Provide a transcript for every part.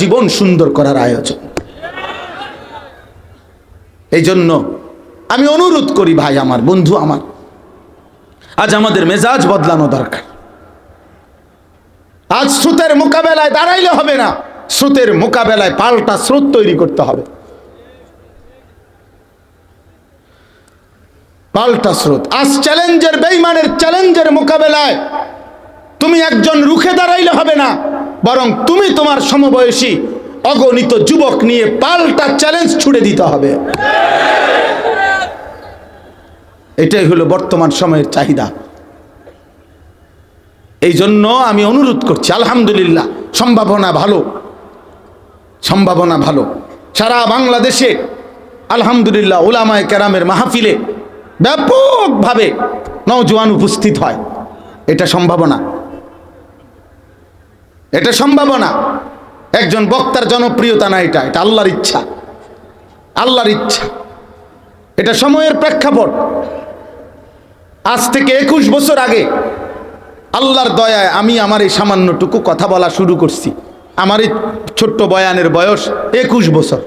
জীবন সুন্দর করার আয়োজন। এই জন্য আমি অনুরোধ করি ভাই আমার, বন্ধু আমার, আজ আমাদের মেজাজ বদলানো দরকার। আজ স্রোতের মোকাবেলায় দাঁড়াইলে হবে না, স্রোতের মোকাবেলায় পাল্টা স্রোত তৈরি করতে হবে। পাল্টা স্রোত, আজ চ্যালেঞ্জের, বেইমানের চ্যালেঞ্জের মোকাবেলায় তুমি একজন রুখে দাঁড়াইলে হবে না বরং তুমি তোমার সমবয়সী অগণিত যুবক নিয়ে পাল্টা চ্যালেঞ্জ ছুড়ে দিতে হবে। এটাই হলো বর্তমান সময়ের চাহিদা। এই জন্য আমি অনুরোধ করছি, আলহামদুলিল্লাহ, সম্ভাবনা ভালো সম্ভাবনা ভালো। সারা বাংলাদেশে আলহামদুলিল্লাহ ওলামায় কেরামের মাহফিলে ব্যাপকভাবে নওজোয়ান উপস্থিত হয়। এটা সম্ভাবনা। এটা সম্ভাবনা। একজন বক্তার জনপ্রিয়তা না এটা এটা আল্লাহর ইচ্ছা। আল্লাহর ইচ্ছা। এটা সময়ের প্রেক্ষাপট। আজ থেকে একুশ বছর আগে আল্লাহর দয়ায় আমি আমার এই সামান্যটুকু কথা বলা শুরু করছি। আমার এই ছোট্ট বয়ানের বয়স একুশ বছর।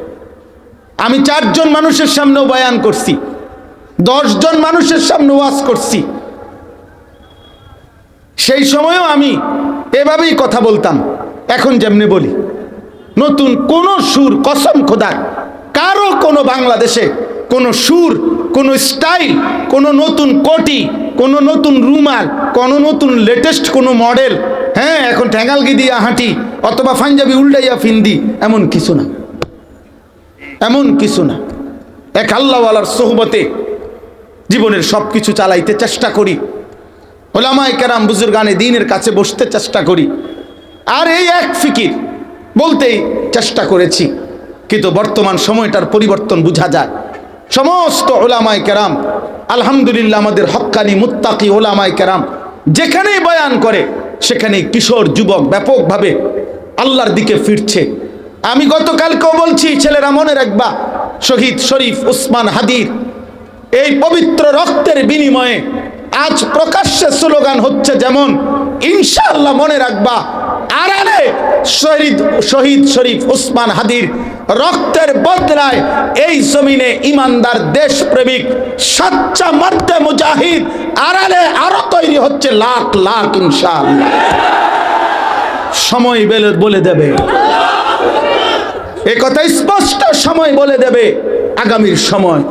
আমি চারজন মানুষের সামনেও বয়ান করছি। দশজন মানুষের সামনে ওয়াজ করছি। সেই সময়ও আমি এভাবেই কথা বলতাম। এখন যেমনি বলি, নতুন কোন সুর কসম খোদা কারও কোনো বাংলাদেশে কোনো সুর, কোনো স্টাইল, কোনো নতুন কোটি, কোনো নতুন রুমাল, কোনো নতুন লেটেস্ট কোনো মডেল হ্যাঁ এখন ঠ্যাঙ্গালগি দিয়া হাঁটি, অথবা পাঞ্জাবি উল্টাইয়া ফিন্দি, এমন কিছু না। এমন কিছু না। এক আল্লাহওয়ালার সোহবতে জীবনের সব কিছু চালাইতে চেষ্টা করি। ওলামায় কেরাম বুজুর্গানে দিনের কাছে বসতে চেষ্টা করি। আর এই এক ফিকির বলতেই চেষ্টা করেছি। কিন্তু বর্তমান সময়টার পরিবর্তন বোঝা যায়। সমস্ত ওলামায় কেরাম, আলহামদুলিল্লাহ আমাদের হক্কানি মুত্তাকি ওলামায় কেরাম যেখানেই বয়ান করে সেখানে কিশোর যুবক ব্যাপকভাবে আল্লাহর দিকে ফিরছে। আমি গতকালকেও বলছি, ছেলেরা মনে রাখবা, শহীদ শরীফ উসমান হাদির এই পবিত্র রক্তের বিনিময়ে আজ প্রকাশ্যে স্লোগান হচ্ছে যেমন, ইনশাআল্লাহ মনে রাখবা, আড়ালে শহীদ শহীদ শরীফ উসমান হাদির রক্তের বদলায় এই জমিনে ইমানদার দেশপ্রেমিক সাচ্চা মধ্যে মুজাহিদ আড়ালে আরও তৈরি হচ্ছে লাখ লাখ ইনশাআল্লাহ। সময় বেলে বলে দেবে। এ কথা স্পষ্ট সময় বলে দেবে আগামীর সময়।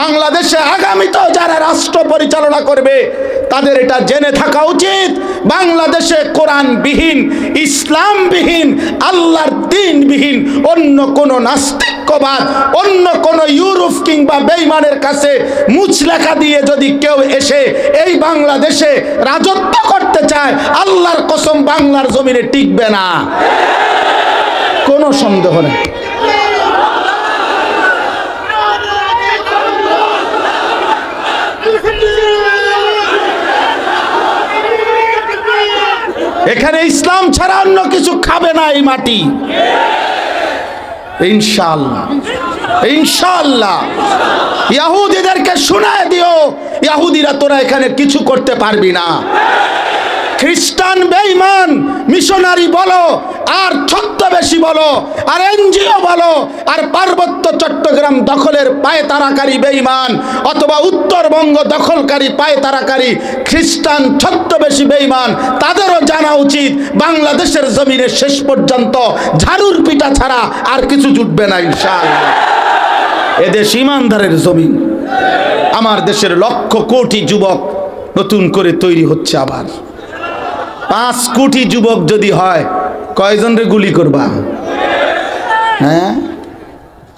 বাংলাদেশে আগামীতেও যারা রাষ্ট্র পরিচালনা করবে, তাদের এটা জেনে থাকা উচিত। বাংলাদেশে কোরআনবিহীন, ইসলামবিহীন, আল্লাহর দিনবিহীন, অন্য কোন নাস্তিক্যবাদ, অন্য কোন ইউরোপ কিংবা বেইমানের কাছে মুচলেখা দিয়ে যদি কেউ এসে এই বাংলাদেশে রাজত্ব করতে চায়, আল্লাহর কসম বাংলার জমিনে টিকবে না। কোনো সন্দেহ নেই। এখানে ইসলাম ছাড়া অন্য কিছু খাবে না এই মাটি। ইনশাল্লাহ ইনশাল্লাহ ইয়াহুদিদেরকে শোনায় দিও, ইয়াহুদিরা তোরা এখানে কিছু করতে পারবি না। খ্রিস্টান বেঈমান, মিশনারি বলো, আর ছদ্মবেশী বলো, আর এনজিও বলো, আর পার্বত্য চট্টগ্রাম দখলের পায়ে তারাকারী বেঈমান, অথবা উত্তরবঙ্গ দখলকারী পায়ে তারাকারী খ্রিস্টান ছদ্মবেশী বেঈমান, তাদেরও জানা উচিত বাংলাদেশের জমিনে শেষ পর্যন্ত ঝাড়ুর পিঠা ছাড়া আর কিছু জুটবে না, ইনশাআল্লাহ। এদেশ ইমানদারের জমিন, আমার দেশের লক্ষ কোটি যুবক নতুন করে তৈরি হচ্ছে আবার। পাঁচ কোটি যুবক যদি হয় কয়জন রে গুলি করবা? হ্যাঁ?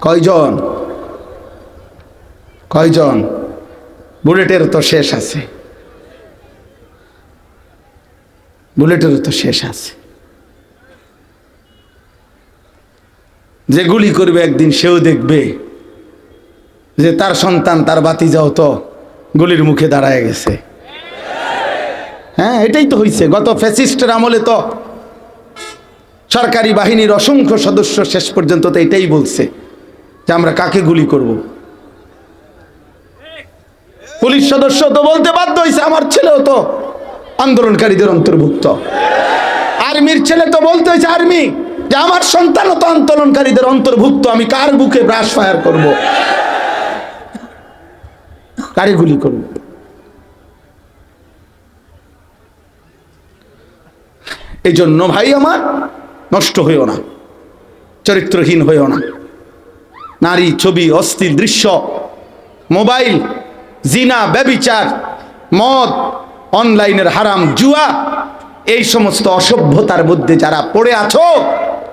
কয়জন? কয়জন? বুলেটের তো শেষ আছে। বুলেটের তো শেষ আছে। যে গুলি করবে একদিন সেও দেখবে যে তার সন্তান, তার বাতি যাও তো গুলির মুখে দাঁড়ায় গেছে। হ্যাঁ এটাই তো হয়েছে গত ফ্যাসিস্টের আমলে তো সরকারি বাহিনীর অসংখ্য সদস্য শেষ পর্যন্ত তো এটাই বলছে যে আমরা কাকে গুলি করব। পুলিশ সদস্য তো বলতে বাধ্য হয়েছে আমার ছেলেও তো আন্দোলনকারীদের অন্তর্ভুক্ত। আর্মির ছেলে তো বলতে হয়েছে আর্মি, যে আমার সন্তানও তো আন্দোলনকারীদের অন্তর্ভুক্ত, আমি কার বুকে ব্রাশ ফায়ার করব? কারে গুলি করব? এই জন্য ভাই আমার নষ্ট হইও না, চরিত্রহীন হইও না। নারী, ছবি, অস্থির দৃশ্য, মোবাইল, জিনা, ব্যবিচার, মদ, অনলাইনের হারাম জুয়া, এই সমস্ত অসভ্যতার মধ্যে যারা পড়ে আছো,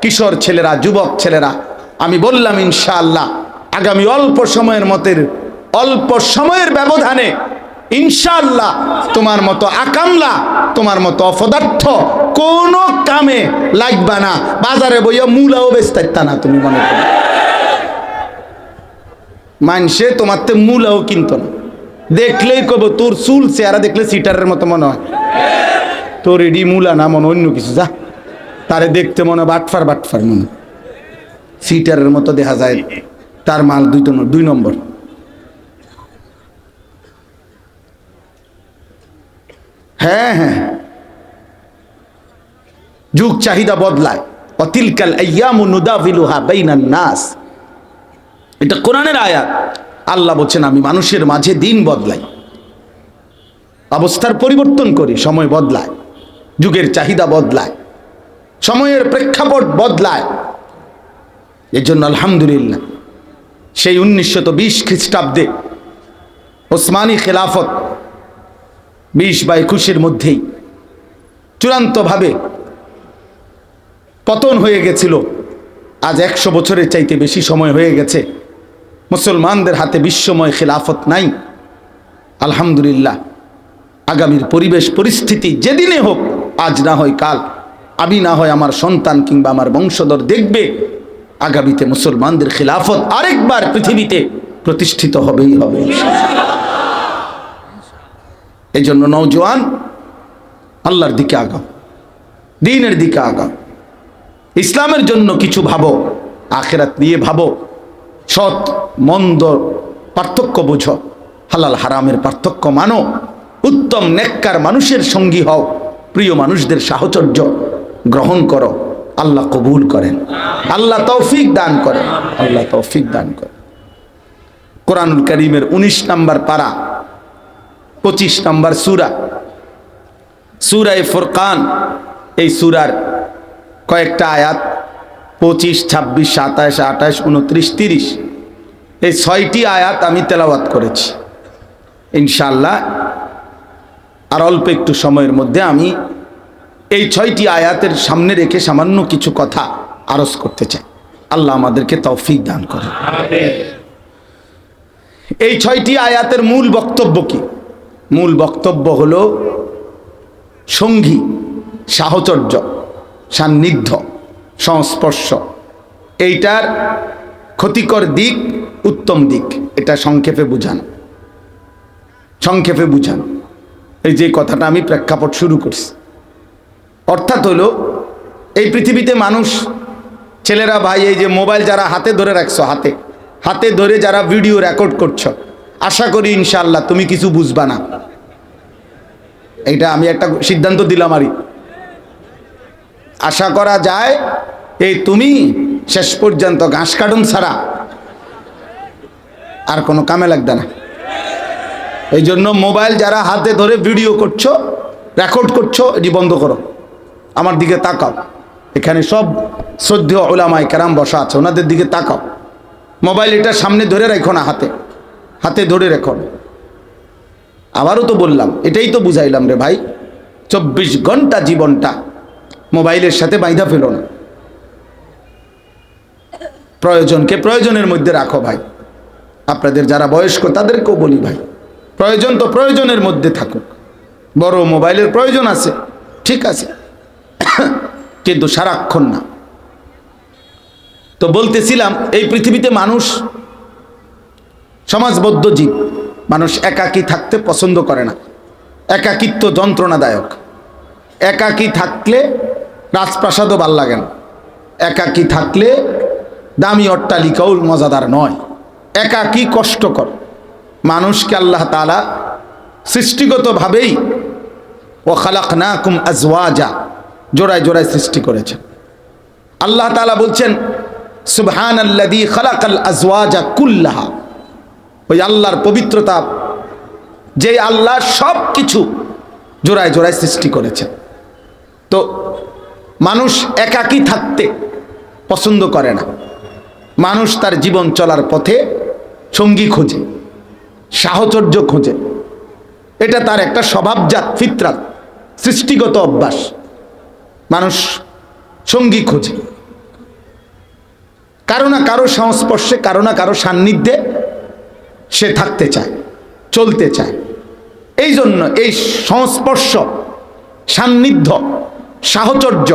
কিশোর ছেলেরা, যুবক ছেলেরা, আমি বললাম ইনশাআল্লাহ, আগামী অল্প সময়ের মতের অল্প সময়ের ব্যবধানে, ইনশাআল্লাহ, তোমার মতো আকামলা, তোমার মতো অপদার্থ কোনো কামে লাগবা না। বাজারে বইয়া মূলাও বেচতে না তুমি মনে করো। মানসে তোমার তো মূলাও কিনতো না। দেখলেই কব তোর চুল চেহারা দেখলে সিটারের মতো মনে হয়। তোর এডি মূলা না মনে অন্য কিছু, যা। তারে দেখতে মনে বাটফার বাটফার মনে সিটারের মতো দেখা যায় তার মাল দুই দুই নম্বর। হ্যাঁ হ্যাঁ। যুগ চাহিদা বদলায়। অতিলকাল নাস। এটা কোরআনের আয়াত। আল্লাহ বলছেন, আমি মানুষের মাঝে দিন বদলাই। অবস্থার পরিবর্তন করি, সময় বদলায়। যুগের চাহিদা বদলায়। সময়ের প্রেক্ষাপট বদলায়। এর জন্য আলহামদুলিল্লাহ, সেই উনিশশত বিশ খ্রিস্টাব্দে ওসমানী খেলাফত বিশ বা একুশের মধ্যেই চূড়ান্তভাবে পতন হয়ে গেছিল। আজ একশো বছরের চাইতে বেশি সময় হয়ে গেছে। মুসলমানদের হাতে বিশ্বময় খেলাফত নাই। আলহামদুলিল্লাহ। আগামীর পরিবেশ, পরিস্থিতি যেদিনে হোক, আজ না হয় কাল। আমি না হয় আমার সন্তান কিংবা আমার বংশধর দেখবে, আগামীতে মুসলমানদের খেলাফত আরেকবার পৃথিবীতে প্রতিষ্ঠিত হবেই হবে। এই জন্য নৌজওয়ান আল্লাহর দিকে আগাও, দিনের দিকে আগাও। ইসলামের জন্য কিছু ভাবো, আখেরাত নিয়ে ভাবো, সৎ, মন্দ পার্থক্য বুঝো, হালাল হারামের পার্থক্য মানো, উত্তম নেককার মানুষের সঙ্গী হও, প্রিয় মানুষদের সাহচর্য গ্রহণ করো, আল্লাহ কবুল করেন, আল্লাহ তৌফিক দান করেন, আল্লাহ তৌফিক দান করেন। কোরআনুল করিমের ১৯ নাম্বার পারা, পঁচিশ নাম্বার সুরা, সুরায় ফোরকান, এই সুরার কয়েকটা আয়াত, পঁচিশ, ছাব্বিশ, সাতাশ, আঠাশ, উনত্রিশ, তিরিশ। এই ছয়টি আয়াত আমি তেলাওয়াত করেছি। ইনশাল্লাহ আর অল্প একটু সময়ের মধ্যে আমি এই ছয়টি আয়াতের সামনে রেখে সামান্য কিছু কথা আরজ করতে চাই। আল্লাহ আমাদেরকে তৌফিক দান করে এই ছয়টি আয়াতের মূল বক্তব্য কি? মূল বক্তব্য হলো সঙ্গী, সাহচর্য। সান্নিধ্য, সংস্পর্শ। এইটার ক্ষতিকর দিক, উত্তম দিক, এটা সংক্ষেপে বুঝানো। সংক্ষেপে বুঝানো। এই যে কথাটা আমি প্রেক্ষাপট শুরু করছি। অর্থাৎ হলো, এই পৃথিবীতে মানুষ, ছেলেরা, ভাই, এই যে মোবাইল যারা হাতে ধরে রাখছো, হাতে হাতে ধরে যারা ভিডিও রেকর্ড করছ, আশা করি ইনশাল্লাহ তুমি কিছু বুঝবা না। এইটা আমি একটা সিদ্ধান্ত দিলাম আরই আশা করা যায়, এই তুমি শেষ পর্যন্ত ঘাস কাটুন ছাড়া আর কোনো কামে লাগবে না। এই জন্য মোবাইল যারা হাতে ধরে ভিডিও করছ রেকর্ড করছ, এটি বন্ধ করো। আমার দিকে তাকাও। এখানে সব শ্রদ্ধেয় ওলামায় কেরাম বসা আছে, ওনাদের দিকে তাকাও। মোবাইল এটা সামনে ধরে রেখো না, হাতে। হাতে ধরে রেখো। আবারও তো বললাম, এটাই তো বুঝাইলাম রে ভাই, চব্বিশ ঘণ্টা জীবনটা মোবাইলের সাথে বাইধা ফেলো না। প্রয়োজনকে প্রয়োজনের মধ্যে রাখো ভাই। আপনাদের যারা বয়স্ক, তাদেরকেও বলি ভাই। প্রয়োজন তো প্রয়োজনের মধ্যে থাকুক। বড় মোবাইলের প্রয়োজন আছে, ঠিক আছে। কিন্তু সারাক্ষণ না। তো বলতেছিলাম, এই পৃথিবীতে মানুষ সমাজবদ্ধ জীব। মানুষ একাকী থাকতে পছন্দ করে না। একাকিত্ব যন্ত্রণাদায়ক। একাকী থাকলে রাজপ্রাসাদও ভালো লাগে না। একাকী থাকলে দামি অট্টালিকাও মজাদার নয়। একাকী কষ্টকর। মানুষকে আল্লাহ তালা সৃষ্টিগতভাবেই ও খালাক না কুম আজওয়াজা জোড়ায় জোড়ায় সৃষ্টি করেছেন। আল্লাহ তালা বলছেন সুবহান আল্লাদি খালাকাল আজওয়াজা কুল্লাহা। ওই আল্লাহর পবিত্রতা যে আল্লাহ সব কিছু জোড়ায় জোড়ায় সৃষ্টি করেছেন। তো মানুষ একাকী থাকতে পছন্দ করে না। মানুষ তার জীবন চলার পথে সঙ্গী খোঁজে, সাহচর্য খোঁজে। এটা তার একটা স্বভাবজাত ফিতরাত, সৃষ্টিগত অভ্যাস। মানুষ সঙ্গী খোঁজে। কারও না কারও সংস্পর্শে, কারও না কারও সান্নিধ্যে সে থাকতে চায়, চলতে চায়। এই জন্য এই সংস্পর্শ, সান্নিধ্য সাহচর্য।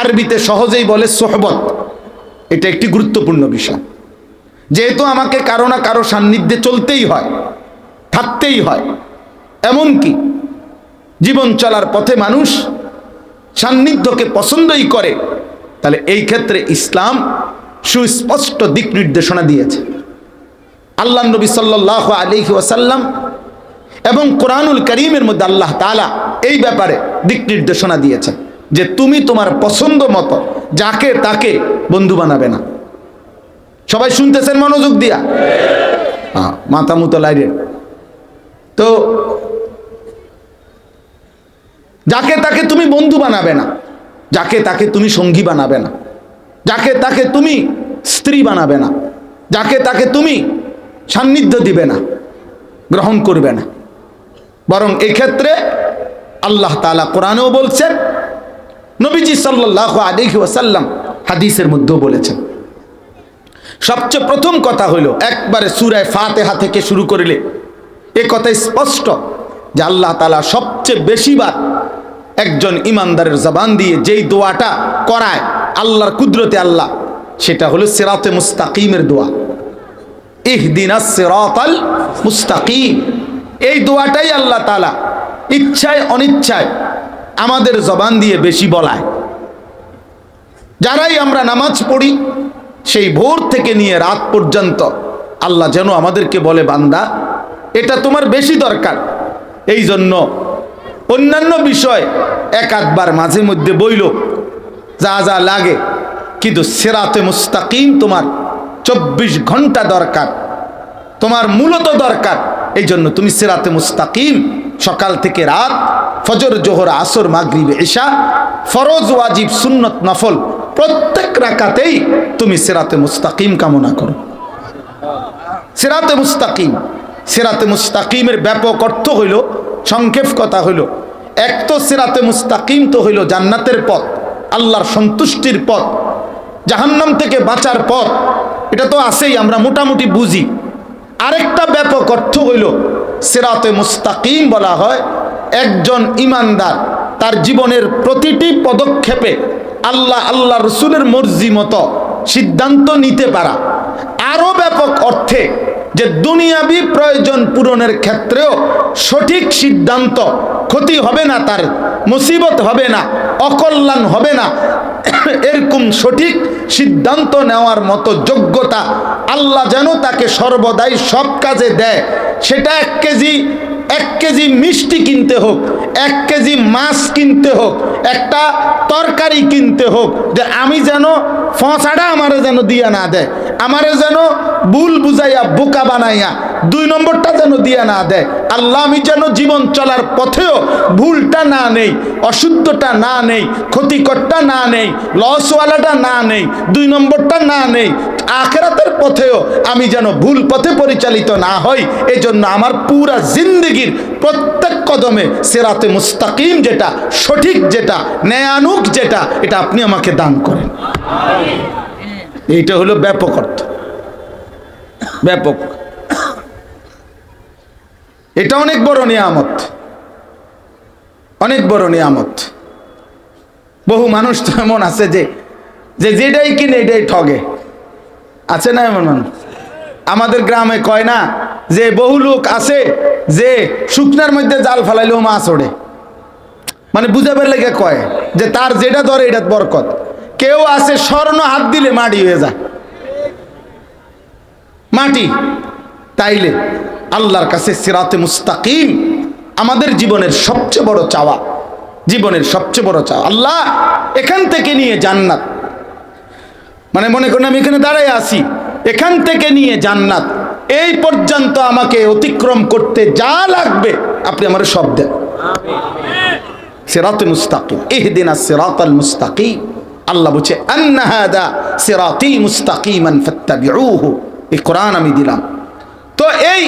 আরবিতে সহজেই বলে সোহবত। এটা একটি গুরুত্বপূর্ণ বিষয়। যেহেতু আমাকে কারও না কারও সান্নিধ্যে চলতেই হয়, থাকতেই হয়, এমনকি জীবন চলার পথে মানুষ সান্নিধ্যকে পছন্দই করে, তাহলে এই ক্ষেত্রে ইসলাম সুস্পষ্ট দিক নির্দেশনা দিয়েছে। আল্লাহ নবী সাল্লাহ আলিহি ওয়াসাল্লাম এবং কোরআনুল করিমের মধ্যে আল্লাহ তালা এই ব্যাপারে দিক নির্দেশনা দিয়েছেন যে তুমি তোমার পছন্দ মতো যাকে তাকে বন্ধু বানাবে না। সবাই শুনতেছেন মনোযোগ দিয়া? হ্যাঁ, মাথা মুতো লাইরে তো যাকে তাকে তুমি বন্ধু বানাবে না যাকে তাকে তুমি সঙ্গী বানাবে না যাকে তাকে তুমি স্ত্রী বানাবে না যাকে তাকে তুমি সান্নিধ্য দিবে না গ্রহণ করবে না। বরং এক্ষেত্রে আল্লাহ তালা কোরআনেও বলছেন, নবীজি সাল্লাহ আলহি ওয়াসাল্লাম হাদিসের মধ্যেও বলেছেন। সবচেয়ে প্রথম কথা হইল একবারে সুরায় ফাতেহা থেকে শুরু করিলে এ কথা স্পষ্ট যে আল্লাহ তালা সবচেয়ে বেশিবার একজন ইমানদারের জবান দিয়ে যেই দোয়াটা করায়, আল্লাহর কুদরতে আল্লাহ, সেটা হলো সেরাতে মুস্তাকিমের দোয়া। ইহদিনা সেরাতাল মুস্তাকিম। এই দোয়াটাই আল্লাহ তালা ইচ্ছায় অনিচ্ছায় আমাদের জবান দিয়ে বেশি বলায়। যারাই আমরা নামাজ পড়ি, সেই ভোর থেকে নিয়ে রাত পর্যন্ত আল্লাহ যেন আমাদেরকে বলে, বান্দা, এটা তোমার বেশি দরকার। এই জন্য অন্যান্য বিষয় এক আধবার মাঝে মধ্যে বইল, যা যা লাগে, কিন্তু সেরাতে মুস্তাকিম তোমার চব্বিশ ঘণ্টা দরকার, তোমার মূলত দরকার। এই জন্য তুমি সেরাতে মুস্তাকিম, সকাল থেকে রাত, ফজর, জোহর, আসর, মাগরিব এশা ফরজ, ওয়াজিব, সুন্নত, নফল, প্রত্যেক রাকাতেই তুমি সেরাতে মুস্তাকিম কামনা করো। সেরাতে মুস্তাকিম, সেরাতে মুস্তাকিমের ব্যাপক অর্থ হইল, সংক্ষেপ কথা হইল, এক তো সেরাতে মুস্তাকিম তো হইল জান্নাতের পথ, আল্লাহর সন্তুষ্টির পথ, জাহান্নাম থেকে বাঁচার পথ, এটা তো আছেই, আমরা মোটামুটি বুঝি। আরেকটা ব্যাপক অর্থ হইল, সেরাতে মুস্তাকিম বলা হয়, একজন ইমানদার তার জীবনের প্রতিটি পদক্ষেপে আল্লাহ আল্লাহ রসুলের মর্জি মতো সিদ্ধান্ত নিতে পারা। আরও ব্যাপক অর্থে যে দুনিয়াবি প্রয়োজন পূরণের ক্ষেত্রেও সঠিক সিদ্ধান্ত ক্ষতি হবে না, তার মুসিবত হবে না, অকল্যাণ হবে না এরকম সঠিক সিদ্ধান্ত নেওয়ার মতো যোগ্যতা আল্লাহ যেন তাকে সর্বদাই সব কাজে দেয়। সেটা এক কেজি এক কেজি মিষ্টি কিনতে হোক, এক কেজি মাছ কিনতে হোক, একটা তরকারি কিনতে হোক, যে আমি যেন ফসাটা আমারে যেন দিয়া না দেয়, আমারে যেন ভুল বুঝাইয়া, বোকা বানাইয়া দুই নম্বরটা যেন দিয়া না দেয়। আল্লাহ, আমি যেন জীবন চলার পথেও ভুলটা না নেই, অশুদ্ধটা না নেই, ক্ষতিকরটা না নেই লসওয়ালাটা না নেই, দুই নম্বরটা না নেই, আখেরাতের পথেও আমি যেন ভুল পথে পরিচালিত না হই এই জন্য আমার পুরা জিন্দগির প্রত্যেক কদমে সেরাতে মুস্তাকিম যেটা, সঠিক যেটা ন্যায়ানুক যেটা, এটা আপনি আমাকে দান করেন। এইটা হলো ব্যাপক অর্থ। ব্যাপক। এটা অনেক বড় নিয়ামত। অনেক বড় নিয়ামত। বহু মানুষ তো এমন আছে যে যে যেটাই কিনে এটাই ঠগে। আছে না এমন মানুষ? আমাদের গ্রামে কয় না যে বহু লোক আছে যে শুকনার মধ্যে জাল ফেলাইলেও মাছ ওড়ে। মানে বুঝাবার লেগে কয় যে তার যেটা ধরে এটা বরকত। কেউ আছে স্বর্ণ হাত দিলে মাটি হয়ে যায়। মাটি। তাইলে আল্লাহর কাছে সিরাতে মুস্তাকিম আমাদের জীবনের সবচেয়ে বড় চাওয়া। জীবনের সবচেয়ে বড় চাওয়া। আল্লাহ এখান থেকে নিয়ে জান্নাত। মানে মনে করেন আমি এখানে দাঁড়াই আছি। এখান থেকে নিয়ে জান্নাত। এই পর্যন্ত আমাকে অতিক্রম করতে যা লাগবে, আপনি আমার সব দেন। সিরাত মুস্তাকিম, ইহদিনা সিরাতাল মুস্তাকিম। আল্লাহ বলছে সিরাতি মুস্তাকিমান এই কোরআন আমি দিলাম। তো এই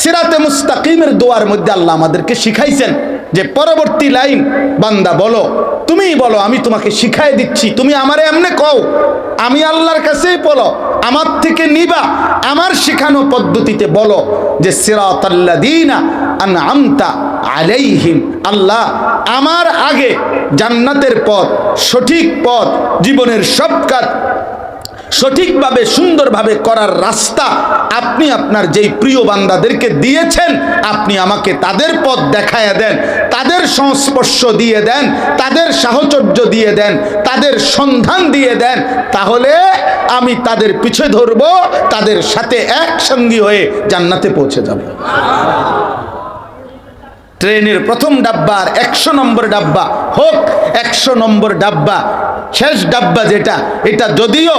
সিরাতে মুস্তাকিমের দোয়ার মধ্যে আল্লাহ আমাদেরকে শিখাইছেন যে পরবর্তী লাইন, বান্দা বলো তুমিই বলো, আমি তোমাকে শিখাই দিচ্ছি। তুমি আমারে এমনে কও, আমি আল্লাহর কাছেই বলো, আমার থেকে নিবা, আমার শেখানো পদ্ধতিতে বলো যে সিরাতাল্লাযীনা আনআমতা আলাইহিম। আল্লাহ, আমার আগে জান্নাতের পথ, সঠিক পথ, জীবনের সব কাজ সঠিকভাবে, সুন্দরভাবে করার রাস্তা আপনি আপনার যেই প্রিয় বান্দাদেরকে দিয়েছেন, আপনি আমাকে তাদের পথ দেখায় দেন, তাদের সংস্পর্শ দিয়ে দেন, তাদের সাহচর্য দিয়ে দেন, তাদের সন্ধান দিয়ে দেন, তাহলে আমি তাদের পিছে ধরব, তাদের সাথে একসঙ্গী হয়ে জান্নাতে পৌঁছে যাব। ট্রেনের প্রথম ডাব্বার একশো নম্বর ডাব্বা হোক, একশো নম্বর ডাব্বা। শেষ ডাব্বা যেটা, এটা যদিও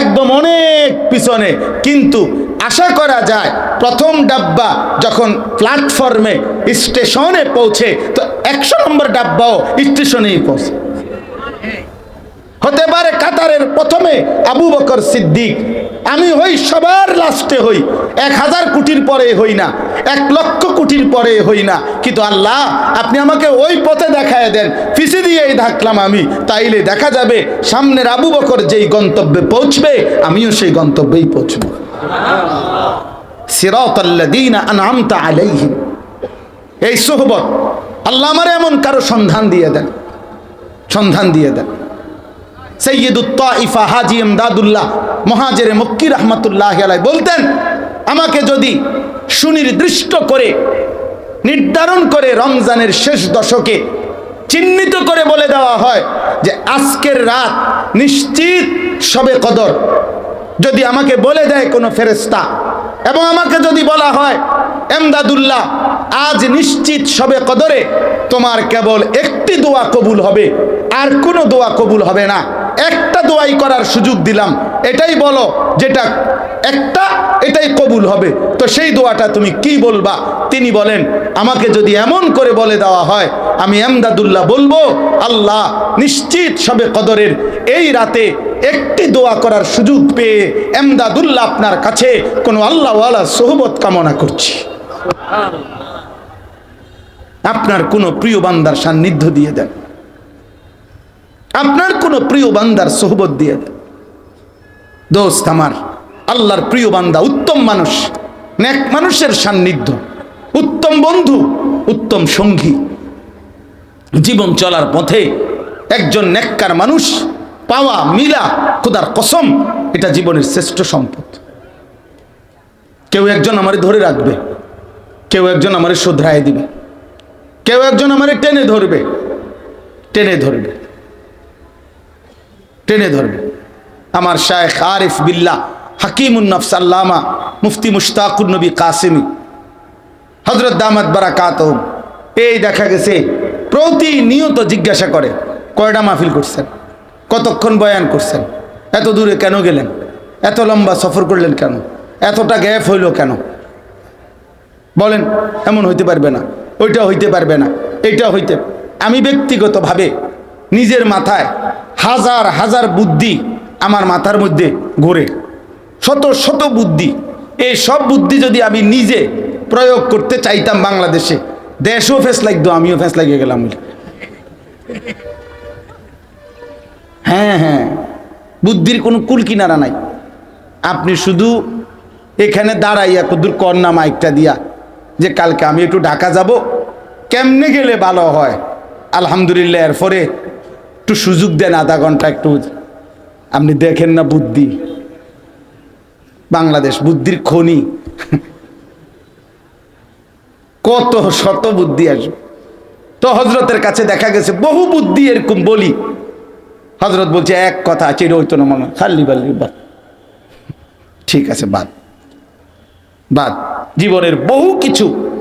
একদম অনেক পিছনে, কিন্তু আশা করা যায় প্রথম ডাব্বা যখন প্ল্যাটফর্মে স্টেশনে পৌঁছে, তো একশো নম্বর ডাব্বাও স্টেশনেই পৌঁছে। হতে পারে কাতারের প্রথমে আবু বকর সিদ্দিক। আমি হই সবার লাস্টে হই। এক হাজার কোটির পরে হই না। এক লক্ষ কোটির পরে হই না। কিন্তু আল্লাহ, আপনি আমাকে ওই পথে দেখায় দেন। ফিসে দিয়েই থাকলাম আমি। তাইলে দেখা যাবে সামনের আবু বকর যেই গন্তব্যে পৌঁছবে, আমিও সেই গন্তব্যেই পৌঁছব। এই সোহবত, আল্লাহ আমার এমন কারও সন্ধান দিয়ে দেন। সন্ধান দিয়ে দেন। সৈয়দুত্তাইফা হাজি এমদাদুল্লাহ মহাজেরে মক্কি রহমতুল্লাহ আলাই বলতেন, আমাকে যদি সুনির্দিষ্ট করে, নির্ধারণ করে রমজানের শেষ দশকে চিহ্নিত করে বলে দেওয়া হয় যে আজকের রাত নিশ্চিত সবে কদর, যদি আমাকে বলে দেয় কোনো ফেরেস্তা এবং আমাকে যদি বলা হয় এমদাদুল্লাহ আজ নিশ্চিত সবে কদরে তোমার কেবল একটি দোয়া কবুল হবে, আর কোনো দোয়া কবুল হবে না। একটা দোয়াই করার সুযোগ দিলাম। এটাই বলো যেটা একটা এটাই কবুল হবে। তো সেই দোয়াটা তুমি কি বলবা? তিনি বলেন আমাকে যদি এমন করে বলে দেওয়া হয় আমি এমদাদুল্লাহ বলব আল্লাহ নিশ্চিত সবে কদরের এই রাতে একটি দোয়া করার সুযোগ পেয়ে এমদাদুল্লাহ আপনার কাছে কোনো আল্লাহওয়ালা সোহবত কামনা করছি। আপনার কোনো প্রিয় বান্দার সান্নিধ্য দিয়ে দেন। আপনার কোনো প্রিয় বান্দার সোহবত দিয়ে দেন। দোস্ত আমার, আল্লাহর প্রিয় বান্দা, উত্তম মানুষ, নেক মানুষের সান্নিধ্য, উত্তম বন্ধু, উত্তম সঙ্গী। জীবন চলার পথে একজন নেককার মানুষ পাওয়া, মিলা খোদার কসম, এটা জীবনের শ্রেষ্ঠ সম্পদ। কেউ একজন আমারে ধরে রাখবে, কেউ একজন আমারে শোধরায় দিবে, কেউ একজন আমারে টেনে ধরবে টেনে ধরবে। টেনে ধরবে। আমার শায়েখ আরিফ বিল্লাহ হাকিমুন্নফস আল্লামা মুফতি মুশতাকুর নবী কাসিমি হজরত দামাত বারাকাত এই দেখা গেছে, প্রতিনিয়ত জিজ্ঞাসা করে, কয়টা মাহফিল করছেন? কতক্ষণ বয়ান করছেন? এত দূরে কেন গেলেন? এত লম্বা সফর করলেন কেন? এতটা গ্যাপ হইল কেন? বলেন, এমন হইতে পারবে না, ওইটা হইতে পারবে না এটা হইতে, আমি ব্যক্তিগতভাবে নিজের মাথায় হাজার হাজার বুদ্ধি আমার মাথার মধ্যে ঘোরে। শত শত বুদ্ধি। এই সব বুদ্ধি যদি আমি নিজে প্রয়োগ করতে চাইতাম বাংলাদেশে, দেশও ফেস লাগতো, আমিও ফেস লাগিয়ে গেলাম হ্যাঁ হ্যাঁ। বুদ্ধির কোনো কুল কিনারা নাই। আপনি শুধু এখানে দাঁড়াইয়া কদ্দুর কন্যা মাইকটা দিয়া যে কালকে আমি একটু ঢাকা যাব, কেমনে গেলে ভালো হয়? আলহামদুলিল্লাহ, এরপরে একটু সুযোগ দেন আধা ঘণ্টা একটু। আপনি দেখেন না বুদ্ধি। বাংলাদেশ বুদ্ধির খনি। কত শত বুদ্ধি আসবে তো হজরতের কাছে দেখা গেছে, বহু বুদ্ধি এরকম বলি। হজরত বলছে, এক কথা আছে, এটা হইতো না মনে। খাল্লি বাল্লি বাদ। ঠিক আছে, বাদ। বাদ। জীবনের বহু কিছু